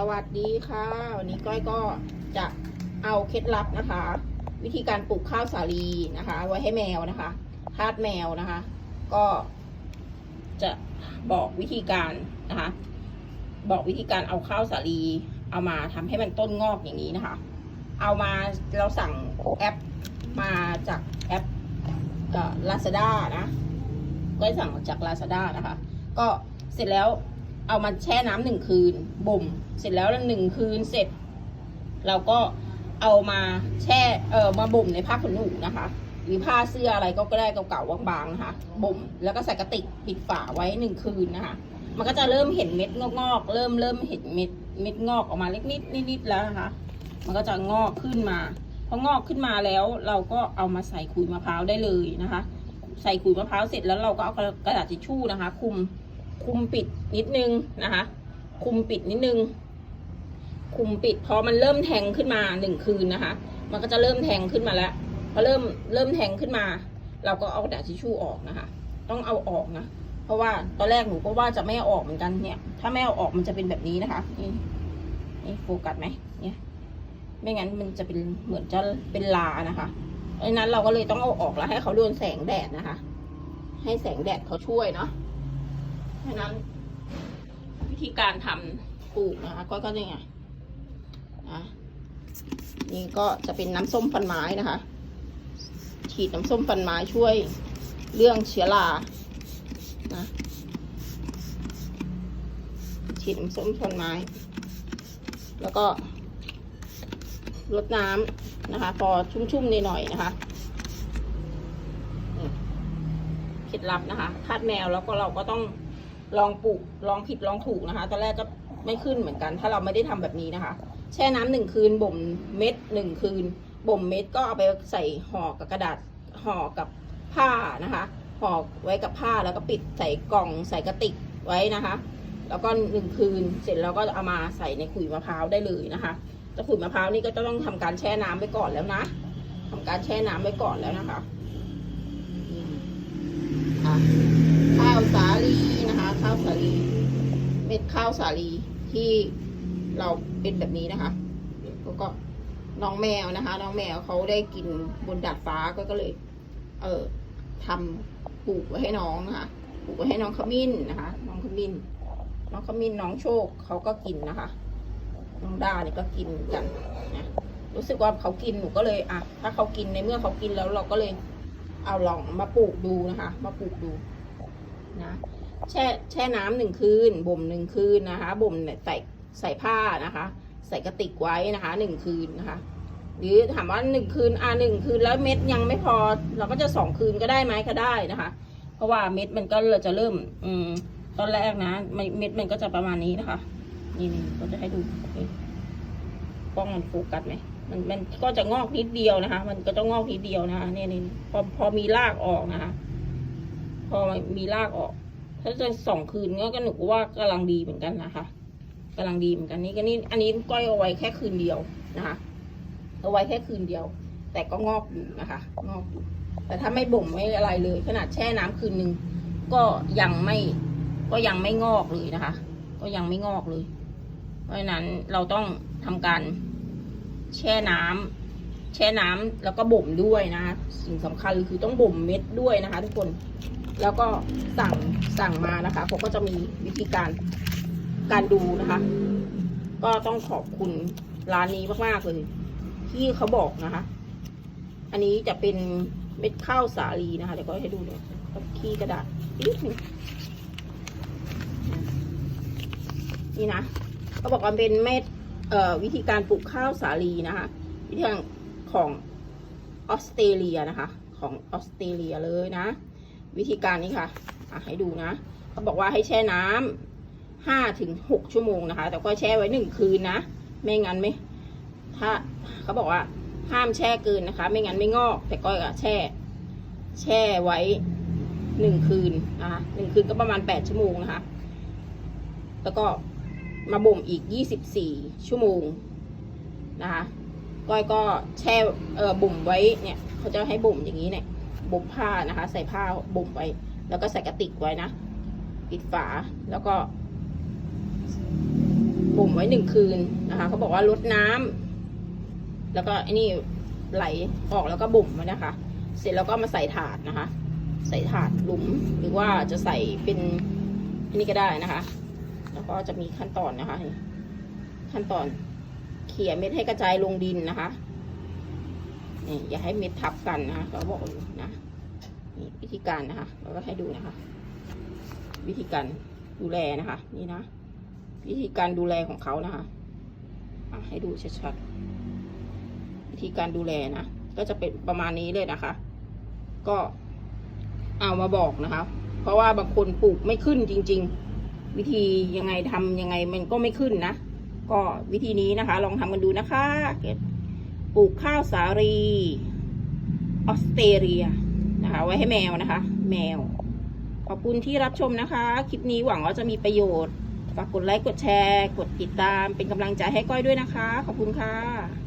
สวัสดีค่ะ วันนี้ก้อยก็จะเอาเคล็ดลับนะคะ วิธีการปลูกข้าวสาลีนะคะ ไว้ให้แมวนะคะทาสแมวนะคะ ก็จะบอกวิธีการนะคะ บอกวิธีการเอาข้าวสาลี เอามาทำให้มันต้นงอกอย่างนี้นะคะ เอามาเราสั่งแอปมาจากแอปลาซาด้านะก็สั่งจากลาซาด้านะคะ ก็เสร็จแล้ว เอามาแช่น้ำหนึ่งคืนบ่ม เสร็จแล้วหนึ่งคืนเสร็จ เราก็เอามาแช่เออมาบ่มในผ้าขนหนูนะคะ หรือผ้าเสื้ออะไรก็ได้เก่าๆบางๆนะคะบ่ม แล้วก็ใส่กระติกปิดฝาไว้หนึ่งคืนนะคะ มันก็จะเริ่มเห็นเม็ดงอกๆเริ่มเริ่มเห็นเม็ดเม็ดงอกออกมาเล็กนิดนิดๆแล้วนะคะ มันก็จะงอกขึ้นมาพองอกขึ้นมาแล้วเราก็เอามาใส่ขุยมะพร้าวได้เลยนะคะ ใส่ขุยมะพร้าวเสร็จแล้วเราก็เอากระดาษทิชชู่นะคะ คุม คุมปิดนิดนึงนะคะ คุมปิดนิดนึง คุมปิดพอมันเริ่มแทงขึ้นมาหนึ่งคืนนะคะ มันก็จะเริ่มแทงขึ้นมาแล้วพอเริ่มเริ่มแทงขึ้นมา เราก็เอากระดาษทิชชู่ออกนะคะ ต้องเอาออกนะ เพราะว่าตอนแรกหนูก็ว่าจะไม่เอาออกเหมือนกันเนี่ย ถ้าไม่เอาออกมันจะเป็นแบบนี้นะคะ นี่นี่โฟกัสไหมเนี่ย ไม่งั้นมันจะเป็นเหมือนจะเป็นลานะคะเพราะฉะนั้นเราก็เลยต้องเอาออกแล้วให้เขาโดนแสงแดดนะคะ ให้แสงแดดเขาช่วยเนาะ ฉะนั้น วิธีการทำปลูกนะคะ ก็ก็นี่ไงนะนี่ก็จะเป็นน้ำส้มฟันไม้นะคะ ฉีดน้ำส้มฟันไม้ช่วยเรื่องเชื้อรานะฉีดน้ำส้มฟันไม้ แล้วก็รดน้ำนะคะ พอชุ่มๆนหน่อยๆนะคะเคล็ดลับนะคะ คาดแมวแล้วก็เราก็ต้อง ลองปลูกลองผิดลองถูกนะคะ ตอนแรกก็ไม่ขึ้นเหมือนกัน ถ้าเราไม่ได้ทำแบบนี้นะคะ แช่น้ำหนึ่งคืนบ่มเม็ดหนึ่งคืน บ่มเม็ดก็เอาไปใส่ห่อกับกระดาษห่อกับผ้านะคะห่อไว้กับผ้าแล้วก็ปิดใส่กล่องใส่กระติกไว้นะคะ แล้วก็หนึ่งคืนเสร็จแล้วก็เอามาใส่ในขุยมะพร้าวได้เลยนะคะแต่ขุยมะพร้าวนี่ก็จะต้องทำการแช่น้ำไว้ก่อนแล้วนะทำการแช่น้ำไว้ก่อนแล้วนะคะอะาวสาลีนะคะ ข้าวสาลี เม็ดข้าวสาลีที่เราเป็นแบบนี้นะคะแล้วก็น้องแมวนะคะ น้องแมวเขาได้กินบนดาดฟ้าก็ก็เลย เออทำปลูกไว้ให้น้องนะคะปลูกไว้ให้น้องขมิ้นนะคะ น้องขมิ้น น้องขมิ้นน้องโชคเขาก็กินนะคะ น้องดาเนี่ยก็กินกันนะรู้สึกว่าเขากินหนูก็เลยอะถ้าเขากินในเมื่อเขากินแล้วเราก็เลยเอาลองมาปลูกดูนะคะ มาปลูกดู นะแช่แช่น้ำหนึ่งคืนบ่มหนึ่งคืนนะคะบ่มใส่ใส่ผ้านะคะ ใส่กระติกไว้นะคะหนึ่งคืนนะคะ หรือถามว่าหนึ่งคืนอ่าหนึ่งคืนแล้วเม็ดยังไม่พอ เราก็จะสองคืนก็ได้ไหมก็ได้นะคะ เพราะว่าเม็ดมันก็จะเริ่ม อืมตอนแรกนะเม็ดมันก็จะประมาณนี้นะคะ นี่นี่ก็จะให้ดูกล้องมันโฟกัสไหมมันมันก็จะงอกนิดเดียวนะคะ มันก็จะงอกนิดเดียวนะคะเนี่ยนี่พอพอมีรากออกนะคะ พอมีรากออก ถ้าจะสองคืนก็ก็หนูว่ากำลังดีเหมือนกันนะคะกำลังดีเหมือนกันนี่ก็นี่อันนี้ก้อยเอาไว้แค่คืนเดียวนะคะ เอาไว้แค่คืนเดียว แต่ก็งอกอยู่นะคะ งอกอยู่แต่ถ้าไม่บ่มไม่อะไรเลย ขนาดแช่น้ำคืนหนึ่งก็ยังไม่ก็ยังไม่งอกเลยนะคะ ก็ยังไม่งอกเลย เพราะฉะนั้นเราต้องทำการแช่น้ำแช่น้ำแล้วก็บ่มด้วยนะคะสิ่งสำคัญคือต้องบ่มเม็ดด้วยนะคะ ทุกคน แล้วก็สั่งสั่งมานะคะเขาก็จะมีวิธีการการดูนะคะ ก็ต้องขอบคุณร้านนี้มากๆเลยที่เขาบอกนะคะ อันนี้จะเป็นเม็ดข้าวสาลีนะคะเดี๋ยวก็ให้ดูเลยขี้กระดาษนี่นะเขาบอกว่าเป็นเม็ดวิธีการปลูกข้าวสาลีนะคะ วิธีการของออสเตรเลียนะคะ ของออสเตรเลียเลยนะ วิธีการนี้ค่ะอะ ให้ดูนะเขาบอกว่าให้แช่น้ำห้าถึงหกชั่วโมงนะคะ แต่ก็แช่ไว้หนึ่งคืนนะไม่งั้นไม่ ถ้าเขาบอกว่าห้ามแช่เกินนะคะ ไม่งั้นไม่งอก แต่ก้อยก็แช่ แช่ไว้หนึ่งคืนนะคะหนึ่งคืนก็ประมาณแปดชั่วโมงนะคะ แล้วก็มาบ่มอีก24ชั่วโมงนะคะ ก้อยก็แช่เออบ่มไว้เนี่ย เขาจะให้บ่มอย่างนี้เนี่ย บ่มผ้านะคะ ใส่ผ้าบ่มไว้ แล้วก็ใส่กระติกไว้นะปิดฝาแล้วก็บ่มไว้หนึ่งคืนนะคะเขาบอกว่าลดน้ำแล้วก็ไอ้นี่ไหลออกแล้วก็บ่มไว้นะคะ เสร็จแล้วก็มาใส่ถาดนะคะ ใส่ถาดหลุมหรือว่าจะใส่เป็นอันนี้ก็ได้นะคะ แล้วก็จะมีขั้นตอนนะคะ ขั้นตอนเขี่ยเม็ดให้กระจายลงดินนะคะ นี่อย่าให้เม็ดทับกันนะเขาบอกอยู่นะนี่วิธีการนะคะเราก็ให้ดูนะคะ วิธีการดูแลนะคะ นี่นะ วิธีการดูแลของเขานะคะให้ดูชัดๆวิธีการดูแลนะก็จะเป็นประมาณนี้เลยนะคะ ก็เอามาบอกนะคะ เพราะว่าบางคนปลูกไม่ขึ้นจริง ๆ วิธียังไงทำยังไงมันก็ไม่ขึ้นนะก็วิธีนี้นะคะ ลองทำกันดูนะคะ ปลูกข้าวสาลีออสเตรเลียนะคะ ไว้ให้แมวนะคะ แมว ขอบคุณที่รับชมนะคะ คลิปนี้หวังว่าจะมีประโยชน์ ฝากกดไลค์ กดแชร์ กดติดตาม เป็นกำลังใจให้ก้อยด้วยนะคะ ขอบคุณค่ะ